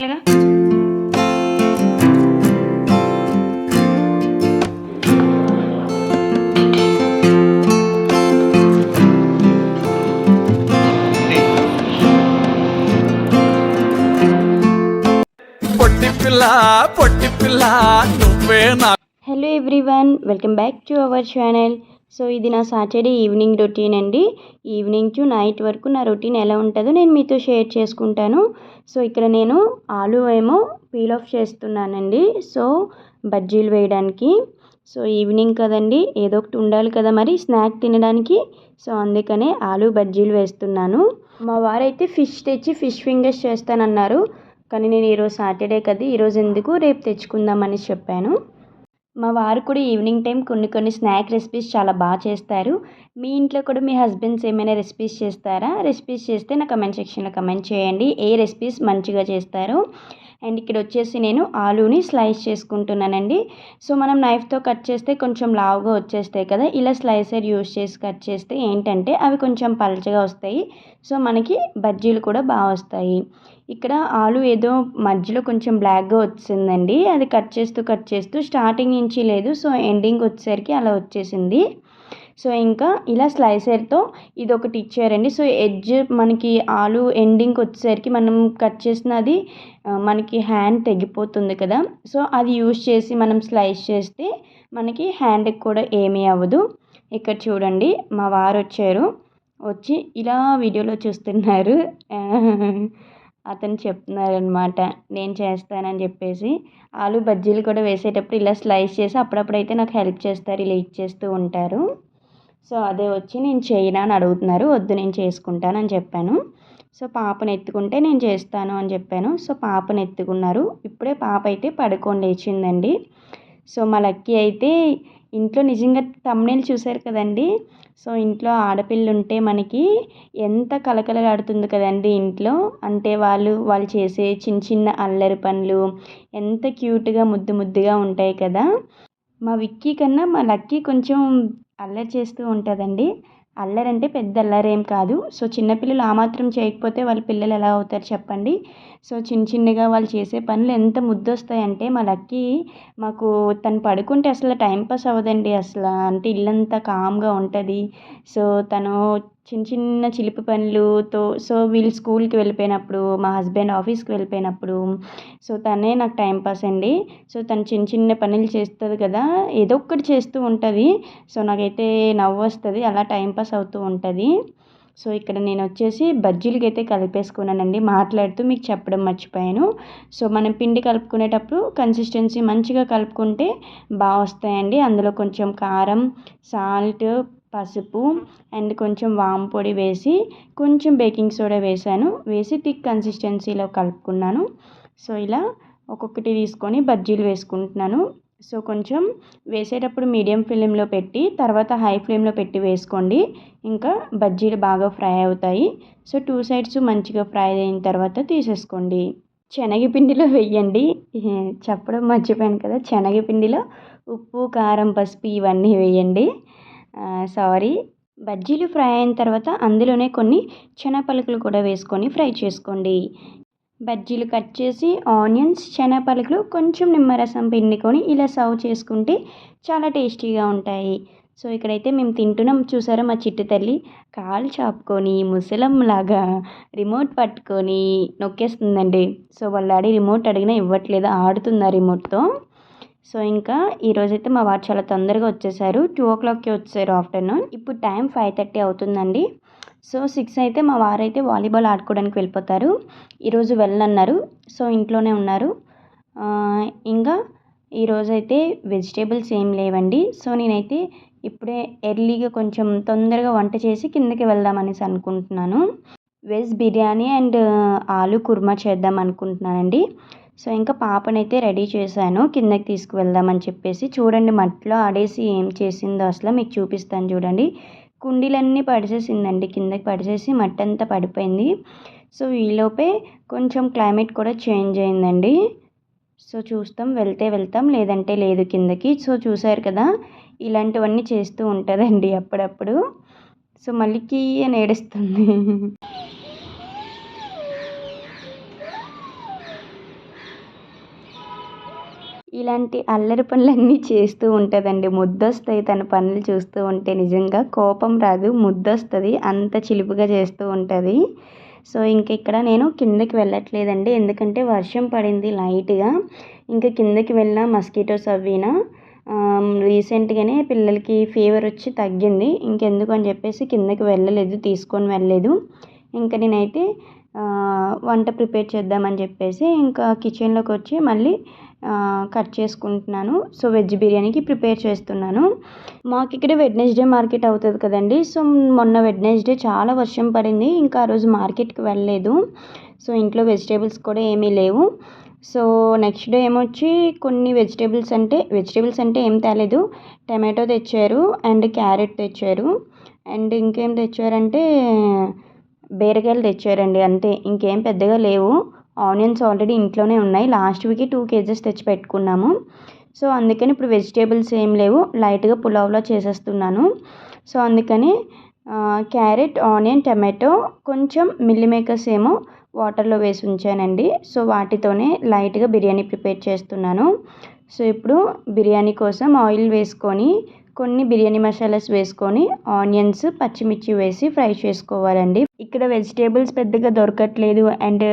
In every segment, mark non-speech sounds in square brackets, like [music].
పొట్టి పిల్ల పొట్టి పిల్ల నువ్వే నా hello everyone welcome back to our channel so ఇది నా సాటర్డే ఈవినింగ్ రొటీన్ అండి. ఈవినింగ్ టు నైట్ వరకు నా రొటీన్ ఎలా ఉంటుందో నేను మీతో షేర్ చేసుకుంటాను. సో ఇక్కడ నేను ఆలు ఏమో పీల్ ఆఫ్ చేస్తున్నానండి. సో బజ్జీలు వేయడానికి. సో ఈవినింగ్ కదండి ఏదో ఒకటి ఉండాలి కదా మరి స్నాక్ తినడానికి. సో అందుకనే ఆలు బజ్జీలు వేస్తున్నాను. మా వారైతే ఫిష్ తెచ్చి ఫిష్ ఫింగర్స్ చేస్తానన్నారు. కానీ నేను ఈరోజు సాటర్డే కదా ఈరోజు ఎందుకు రేపు తెచ్చుకుందామని చెప్పాను. మా వారు కూడా ఈవినింగ్ టైం కొన్ని కొన్ని స్నాక్ రెసిపీస్ చాలా బాగా చేస్తారు. మీ ఇంట్లో కూడా మీ హస్బెండ్స్ ఏమైనా రెసిపీస్ చేస్తారా? రెసిపీస్ చేస్తే నా కమెంట్ సెక్షన్లో కమెంట్ చేయండి. ఏ రెసిపీస్ మంచిగా చేస్తారో. అండ్ ఇక్కడ వచ్చేసి నేను ఆలూని స్లైస్ చేసుకుంటున్నానండి. సో మనం నైఫ్తో కట్ చేస్తే కొంచెం లావుగా వచ్చేస్తాయి కదా. ఇలా స్లైసర్ యూస్ చేసి కట్ చేస్తే ఏంటంటే అవి కొంచెం పలచగా వస్తాయి. సో మనకి బజ్జీలు కూడా బాగా వస్తాయి. ఇక్కడ ఆలు ఏదో మధ్యలో కొంచెం బ్లాక్గా వచ్చిందండి. అది కట్ చేస్తూ కట్ చేస్తూ స్టార్టింగ్ నుంచి లేదు. సో ఎండింగ్ వచ్చేసరికి అలా వచ్చేసింది. సో ఇంకా ఇలా స్లైసర్తో ఇది ఒకటి ఇచ్చారండి. సో ఎడ్జ్ మనకి ఆలు ఎండింగ్కి వచ్చేసరికి మనం కట్ చేసినది మనకి హ్యాండ్ తెగిపోతుంది కదా. సో అది యూస్ చేసి మనం స్లైస్ చేస్తే మనకి హ్యాండ్కి కూడా ఏమీ అవ్వదు. ఇక్కడ చూడండి మా వారు వచ్చారు. వచ్చి ఇలా వీడియోలో చూస్తున్నారు. [laughs] అతను చెప్తున్నారనమాట నేను చేస్తానని చెప్పేసి. ఆలు బజ్జీలు కూడా వేసేటప్పుడు ఇలా స్లైస్ చేసి అప్పుడప్పుడు అయితే నాకు హెల్ప్ చేస్తారు ఇలా ఇచ్చేస్తూ ఉంటారు. సో అదే వచ్చి నేను చేయనా అని అడుగుతున్నారు. వద్దు నేను చేసుకుంటానని చెప్పాను. సో పాపను ఎత్తుకుంటే నేను చేస్తాను అని చెప్పాను. సో పాపను ఎత్తుకున్నారు. ఇప్పుడే పాప అయితే పడుకొని లేచిందండి. సో మా లక్కీ అయితే ఇంట్లో నిజంగా తమ్నేలు చూశారు కదండి. సో ఇంట్లో ఆడపిల్ల ఉంటే మనకి ఎంత కలకలలాడుతుంది కదండి ఇంట్లో. అంటే వాళ్ళు వాళ్ళు చేసే చిన్న చిన్న అల్లరి పనులు ఎంత క్యూట్గా ముద్దు ముద్దుగా ఉంటాయి కదా. మా విక్కీ కన్నా మా లక్కీ కొంచెం అల్లరి చేస్తూ ఉంటుందండి. అల్లరి అంటే పెద్ద అల్లరి ఏం కాదు. సో చిన్నపిల్లలు ఆ మాత్రం చేయకపోతే వాళ్ళ పిల్లలు ఎలా అవుతారు చెప్పండి? సో చిన్న చిన్నగా వాళ్ళు చేసే పనులు ఎంత ముద్దొస్తాయంటే మా లక్కీ మాకు తను పడుకుంటే అసలు టైం పాస్ అవ్వదండి. అసలు అంటే ఇల్లంతా కామ్గా ఉంటుంది. సో తను చిన్న చిన్న చిలిపి పనులతో సో వీళ్ళు స్కూల్కి వెళ్ళిపోయినప్పుడు మా హస్బెండ్ ఆఫీస్కి వెళ్ళిపోయినప్పుడు సో తనే నాకు టైంపాస్ అండి. సో తను చిన్న చిన్న పనులు చేస్తుంది కదా ఏదో ఒకటి చేస్తూ ఉంటుంది. సో నాకైతే నవ్వు వస్తుంది అలా టైంపాస్ అవుతూ ఉంటుంది. సో ఇక్కడ నేను వచ్చేసి బజ్జీలకి అయితే కలిపేసుకున్నానండి మాట్లాడుతూ మీకు చెప్పడం మర్చిపోయాను. సో మనం పిండి కలుపుకునేటప్పుడు కన్సిస్టెన్సీ మంచిగా కలుపుకుంటే బాగా వస్తాయండి అందులో కొంచెం కారం సాల్ట్ పసుపు అండ్ కొంచెం వామ్ పొడి వేసి కొంచెం బేకింగ్ సోడా వేసాను. వేసి థిక్ కన్సిస్టెన్సీలో కలుపుకున్నాను. సో ఇలా ఒక్కొక్కటి తీసుకొని బజ్జీలు వేసుకుంటున్నాను. సో కొంచెం వేసేటప్పుడు మీడియం ఫ్లేమ్లో పెట్టి తర్వాత హై ఫ్లేమ్లో పెట్టి వేసుకోండి. ఇంకా బజ్జీలు బాగా ఫ్రై అవుతాయి. సో టూ సైడ్స్ మంచిగా ఫ్రై అయిన తర్వాత తీసేసుకోండి. శనగపిండిలో వెయ్యండి చెప్పడం మర్చిపోయాను కదా. శనగపిండిలో ఉప్పు కారం పసుపు ఇవన్నీ వేయండి. సారీ. బజ్జీలు ఫ్రై అయిన తర్వాత అందులోనే కొన్ని శనగపలుకులు కూడా వేసుకొని ఫ్రై చేసుకోండి. బజ్జీలు కట్ చేసి ఆనియన్స్ శనగపలుకులు కొంచెం నిమ్మరసం పిండుకొని ఇలా సర్వ్ చేసుకుంటే చాలా టేస్టీగా ఉంటాయి. సో ఇక్కడైతే మేము తింటున్నాం చూసారా మా చిట్టు తల్లి? కాలు చాపుకొని ముసలంలాగా రిమోట్ పట్టుకొని నొక్కేస్తుందండి. సో వాళ్ళ డాడీ రిమోట్ అడిగినా ఇవ్వట్లేదు ఆడుతుంది ఆ రిమోట్తో. సో ఇంకా ఈరోజైతే మా వారు చాలా తొందరగా వచ్చేసారు. టూ ఓ క్లాక్కి వచ్చారు ఆఫ్టర్నూన్. ఇప్పుడు టైం ఫైవ్ థర్టీ అవుతుందండి. సో సిక్స్ అయితే మా వారైతే వాలీబాల్ ఆడుకోవడానికి వెళ్ళిపోతారు. ఈరోజు వెళ్ళన్నారు సో ఇంట్లోనే ఉన్నారు. ఇంకా ఈరోజైతే వెజిటేబుల్స్ ఏం లేవండి. సో నేనైతే ఇప్పుడే ఎర్లీగా కొంచెం తొందరగా వంట చేసి కిందకి వెళ్దామనేసి అనుకుంటున్నాను. వెజ్ బిర్యానీ అండ్ ఆలు కుర్మా చేద్దాం అనుకుంటున్నానండి. సో ఇంకా పాపనైతే రెడీ చేశాను. కిందకి తీసుకువెళ్దామని చెప్పేసి చూడండి మట్లో ఆడేసి ఏం చేసిందో అసలు మీకు చూపిస్తాను చూడండి. కుండీలన్నీ పడిసేసిందండి. కిందకి పడిచేసి మట్టి అంతా పడిపోయింది. సో ఈలోపే కొంచెం క్లైమేట్ కూడా చేంజ్ అయిందండి. సో చూస్తాం వెళ్తే వెళ్తాం లేదంటే లేదు కిందకి. సో చూసారు కదా ఇలాంటివన్నీ చేస్తూ ఉంటుందండి అప్పుడప్పుడు. సో మళ్ళీ కీ అని ఏడుస్తుంది. ఇలాంటి అల్లరి పనులన్నీ చేస్తూ ఉంటుందండి. ముద్దొస్తాయి తన పనులు చూస్తూ ఉంటే. నిజంగా కోపం రాదు ముద్దొస్తుంది అంత చిలిపిగా చేస్తూ ఉంటుంది. సో ఇంక ఇక్కడ నేను కిందకి వెళ్ళట్లేదండి. ఎందుకంటే వర్షం పడింది లైట్గా. ఇంకా కిందకి వెళ్ళిన మస్కిటోస్ అవినా రీసెంట్గానే పిల్లలకి ఫీవర్ వచ్చి తగ్గింది. ఇంకెందుకు అని చెప్పేసి కిందకి వెళ్ళలేదు తీసుకొని వెళ్ళలేదు. ఇంకా నేనైతే వంట ప్రిపేర్ చేద్దామని చెప్పేసి ఇంకా కిచెన్లోకి వచ్చి మళ్ళీ కట్ చేసుకుంటున్నాను. సో వెజ్ బిర్యానీకి ప్రిపేర్ చేస్తున్నాను. మాకు ఇక్కడ వెడ్నెస్డే మార్కెట్ అవుతుంది కదండి. సో మొన్న వెడ్నెస్డే చాలా వర్షం పడింది. ఇంకా ఆ రోజు మార్కెట్కి వెళ్ళలేదు. సో ఇంట్లో వెజిటేబుల్స్ కూడా ఏమీ లేవు. సో నెక్స్ట్ డే ఏమొచ్చి కొన్ని వెజిటేబుల్స్ అంటే వెజిటేబుల్స్ అంటే ఏం తేలేదు. టమాటో తెచ్చారు అండ్ క్యారెట్ తెచ్చారు. అండ్ ఇంకేం తెచ్చారంటే బీరకాయలు తెచ్చారండి అంతే. ఇంకేం పెద్దగా లేవు. ఆనియన్స్ ఆల్రెడీ ఇంట్లోనే ఉన్నాయి. లాస్ట్ వీక్ టూ కేజెస్ తెచ్చి పెట్టుకున్నాము. సో అందుకని ఇప్పుడు వెజిటేబుల్స్ ఏం లేవు. లైట్గా పులావ్లో చేసేస్తున్నాను. సో అందుకని క్యారెట్ ఆనియన్ టమాటో కొంచెం మిల్లీ మేకర్స్ ఏమో వాటర్లో వేసి ఉంచానండి. సో వాటితోనే లైట్గా బిర్యానీ ప్రిపేర్ చేస్తున్నాను. సో ఇప్పుడు బిర్యానీ కోసం ఆయిల్ వేసుకొని కొన్ని బిర్యానీ మసాలాస్ వేసుకొని ఆనియన్స్ పచ్చిమిర్చి వేసి ఫ్రై చేసుకోవాలండి. ఇక్కడ వెజిటేబుల్స్ పెద్దగా దొరకట్లేదు అండ్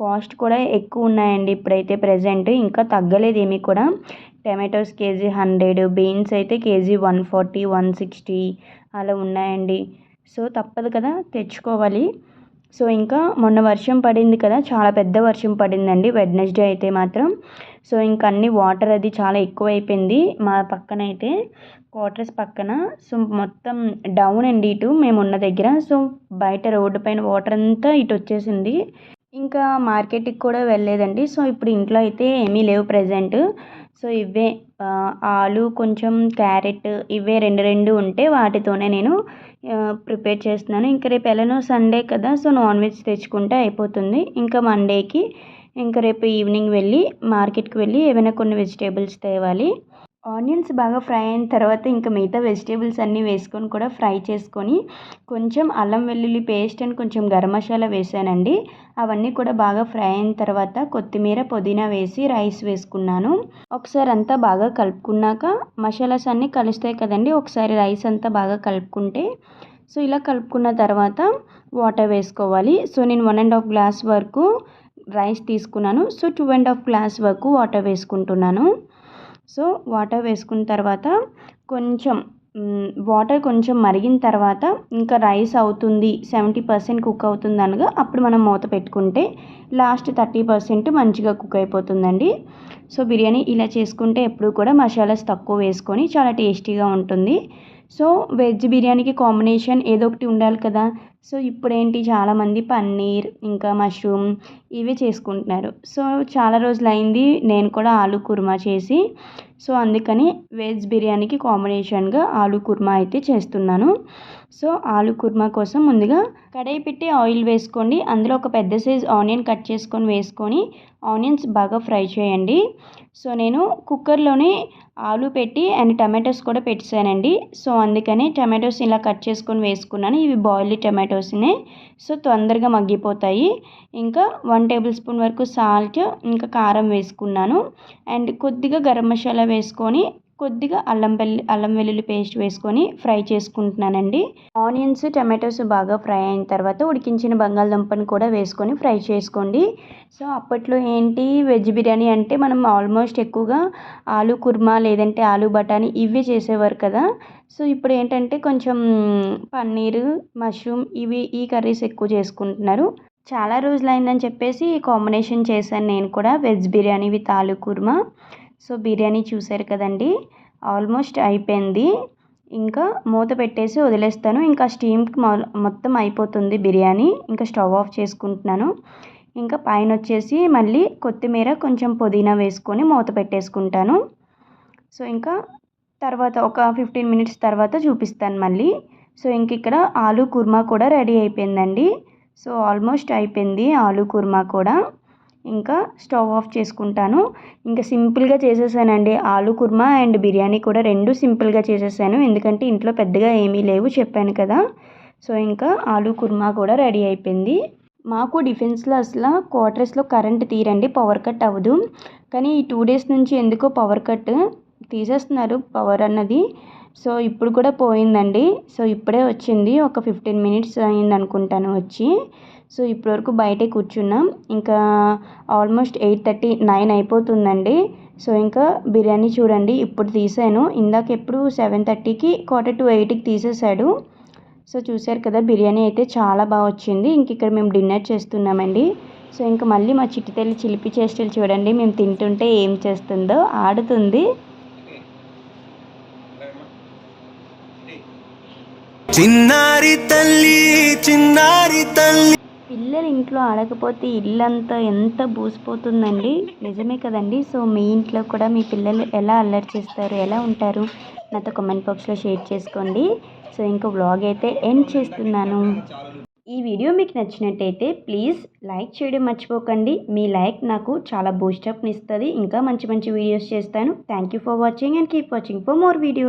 కాస్ట్ కూడా ఎక్కువ ఉన్నాయండి ఇప్పుడైతే ప్రజెంట్. ఇంకా తగ్గలేదు ఏమీ కూడా. టమాటోస్ కేజీ హండ్రెడ్ బీన్స్ అయితే kg one forty one sixty అలా ఉన్నాయండి. సో తప్పదు కదా తెచ్చుకోవాలి. సో ఇంకా మొన్న వర్షం పడింది కదా చాలా పెద్ద వర్షం పడిందండి వెడ్నెస్డే అయితే మాత్రం. సో ఇంకా అన్ని వాటర్ అది చాలా ఎక్కువ అయిపోయింది మా పక్కన అయితే క్వార్టర్స్ పక్కన. సో మొత్తం డౌన్ అండి ఇటు మేము ఉన్న దగ్గర. సో బయట రోడ్డు పైన వాటర్ అంతా ఇటు వచ్చేసింది. ఇంకా మార్కెట్కి కూడా వెళ్ళలేదండి. సో ఇప్పుడు ఇంట్లో అయితే ఏమీ లేవు ప్రజెంట్. సో ఇవే ఆలు కొంచెం క్యారెట్ ఇవే రెండు రెండు ఉంటే వాటితోనే నేను ప్రిపేర్ చేస్తున్నాను. ఇంకా రేపు ఎలానో సండే కదా సో నాన్ వెజ్ తెచ్చుకుంటే అయిపోతుంది. ఇంకా మండేకి ఇంకా రేపు ఈవినింగ్ వెళ్ళి మార్కెట్కి వెళ్ళి ఏమైనా కొన్ని వెజిటేబుల్స్ తేవాలి. ఆనియన్స్ బాగా ఫ్రై అయిన తర్వాత ఇంకా మిగతా వెజిటేబుల్స్ అన్నీ వేసుకొని కూడా ఫ్రై చేసుకొని కొంచెం అల్లం వెల్లుల్లి పేస్ట్ అండ్ కొంచెం గరం మసాలా వేసానండి. అవన్నీ కూడా బాగా ఫ్రై అయిన తర్వాత కొత్తిమీర పుదీనా వేసి రైస్ వేసుకున్నాను. ఒకసారి అంతా బాగా కలుపుకున్నాక మసాలాస్ అన్నీ కలుస్తాయి కదండి ఒకసారి రైస్ అంతా బాగా కలుపుకుంటే. సో ఇలా కలుపుకున్న తర్వాత వాటర్ వేసుకోవాలి. సో నేను వన్ అండ్ హాఫ్ గ్లాస్ వరకు రైస్ తీసుకున్నాను. So two and half glass వరకు వాటర్ వేసుకుంటున్నాను. సో వాటర్ వేసుకున్న తర్వాత కొంచెం వాటర్ కొంచెం మరిగిన తర్వాత ఇంకా రైస్ అవుతుంది సెవెంటీ పర్సెంట్ కుక్ అవుతుంది అనగా అప్పుడు మనం మూత పెట్టుకుంటే లాస్ట్ థర్టీ పర్సెంట్ మంచిగా కుక్ అయిపోతుందండి. సో బిర్యానీ ఇలా చేసుకుంటే ఎప్పుడు కూడా మసాలాస్ తక్కువ వేసుకొని చాలా టేస్టీగా ఉంటుంది. సో వెజ్ బిర్యానీకి కాంబినేషన్ ఏదో ఒకటి ఉండాలి కదా సో ఇప్పుడేంటి? చాలామంది పన్నీర్ ఇంకా మష్రూమ్ ఇవే చేసుకుంటున్నారు. సో చాలా రోజులు అయింది నేను కూడా ఆలు కుర్మా చేసి సో అందుకని వెజ్ బిర్యానీకి కాంబినేషన్గా ఆలు కుర్మా అయితే చేస్తున్నాను. సో ఆలు కుర్మా కోసం ముందుగా కడాయి పెట్టి ఆయిల్ వేసుకోండి. అందులో ఒక పెద్ద సైజ్ ఆనియన్ కట్ చేసుకొని వేసుకొని ఆనియన్స్ బాగా ఫ్రై చేయండి. సో నేను కుక్కర్లోనే ఆలు పెట్టి అండ్ టమాటోస్ కూడా పెట్టానండి సో అందుకని టమాటోస్ ఇలా కట్ చేసుకొని వేసుకున్నాను. ఇవి బాయిల్డ్ టమాటోస్నే. సో తొందరగా మగ్గిపోతాయి. ఇంకా వన్ టేబుల్ స్పూన్ వరకు సాల్ట్ ఇంకా కారం వేసుకున్నాను. అండ్ కొద్దిగా గరం మసాలా వేసుకొని కొద్దిగా అల్లం వెల్లి అల్లం వెల్లుల్లి పేస్ట్ వేసుకొని ఫ్రై చేసుకుంటున్నానండి. ఆనియన్స్ టమాటోస్ బాగా ఫ్రై అయిన తర్వాత ఉడికించిన బంగాళదుంపని కూడా వేసుకొని ఫ్రై చేసుకోండి. సో అప్పట్లో ఏంటి వెజ్ బిర్యానీ అంటే మనం ఆల్మోస్ట్ ఎక్కువగా ఆలు కుర్మా లేదంటే ఆలు బఠానీ ఇవే చేసేవారు కదా. సో ఇప్పుడు ఏంటంటే కొంచెం పన్నీరు మష్రూమ్ ఇవి ఈ కర్రీస్ ఎక్కువ చేసుకుంటున్నారు. చాలా రోజులు అయిందని చెప్పేసి ఈ కాంబినేషన్ చేశాను నేను కూడా వెజ్ బిర్యానీ విత్ ఆలు కుర్మా. సో బిర్యానీ చూసారు కదండి. ఆల్మోస్ట్ అయిపోయింది. ఇంకా మూత పెట్టేసి వదిలేస్తాను. ఇంకా స్టీమ్కి మొత్తం అయిపోతుంది బిర్యానీ. ఇంకా స్టవ్ ఆఫ్ చేసుకుంటున్నాను. ఇంకా పైన వచ్చేసి మళ్ళీ కొత్తిమీర కొంచెం పుదీనా వేసుకొని మూత పెట్టేసుకుంటాను. సో ఇంకా తర్వాత ఒక ఫిఫ్టీన్ మినిట్స్ తర్వాత చూపిస్తాను మళ్ళీ. సో ఇంక ఇక్కడ ఆలు కుర్మా కూడా రెడీ అయిపోయిందండి. సో ఆల్మోస్ట్ అయిపోయింది ఆలు కుర్మా కూడా. ఇంకా స్టవ్ ఆఫ్ చేసుకుంటాను. ఇంకా సింపుల్గా చేసేసానండి. ఆలు కుర్మా అండ్ బిర్యానీ కూడా రెండు సింపుల్గా చేసేసాను. ఎందుకంటే ఇంట్లో పెద్దగా ఏమీ లేవు చెప్పాను కదా. సో ఇంకా ఆలు కుర్మా కూడా రెడీ అయిపోయింది. మాకు డిఫెన్స్లో అసలు క్వార్టర్స్లో కరెంట్ తీరండి. పవర్ కట్ అవ్వదు. కానీ ఈ టూ డేస్ నుంచి ఎందుకో పవర్ కట్ తీసేస్తున్నారు పవర్ అన్నది. సో ఇప్పుడు కూడా పోయిందండి. సో ఇప్పుడే వచ్చింది. ఒక ఫిఫ్టీన్ మినిట్స్ అయింది అనుకుంటాను వచ్చి. సో ఇప్పటివరకు బయటే కూర్చున్నాం. ఇంకా ఆల్మోస్ట్ ఎయిట్ థర్టీ నైన్ అయిపోతుందండి. సో ఇంకా బిర్యానీ చూడండి ఇప్పుడు తీసాను. ఇందాక ఎప్పుడు సెవెన్ థర్టీకి క్వార్టర్ టు ఎయిట్కి తీసేసాడు సో చూశారు కదా బిర్యానీ అయితే చాలా బాగా వచ్చింది. ఇంక ఇక్కడ మేము డిన్నర్ చేస్తున్నామండి. సో ఇంకా మళ్ళీ మా చిట్టి తల్లి చిలిపి చేష్టలు చూడండి మేము తింటుంటే ఏం చేస్తుందో. ఆడుతుంది. చిన్నారి తల్లి చిన్నారి తల్లి. పిల్లలు ఇంట్లో ఆడకపోతే ఇల్లంతా ఎంత బూసిపోతుందండి? నిజమే కదండి. సో మీ ఇంట్లో కూడా మీ పిల్లలు ఎలా అల్లరి చేస్తారు? ఎలా ఉంటారు? నాతో కామెంట్ బాక్స్లో షేర్ చేసుకోండి. సో ఇంకా వ్లాగ్ అయితే ఎండ్ చేస్తున్నాను. ఈ వీడియో మీకు నచ్చినట్టయితే ప్లీజ్ లైక్ చేయడం మర్చిపోకండి. మీ లైక్ నాకు చాలా బూస్టప్ని ఇస్తుంది ఇంకా మంచి మంచి వీడియోస్ చేస్తాను. Thank you for watching and keep watching for more video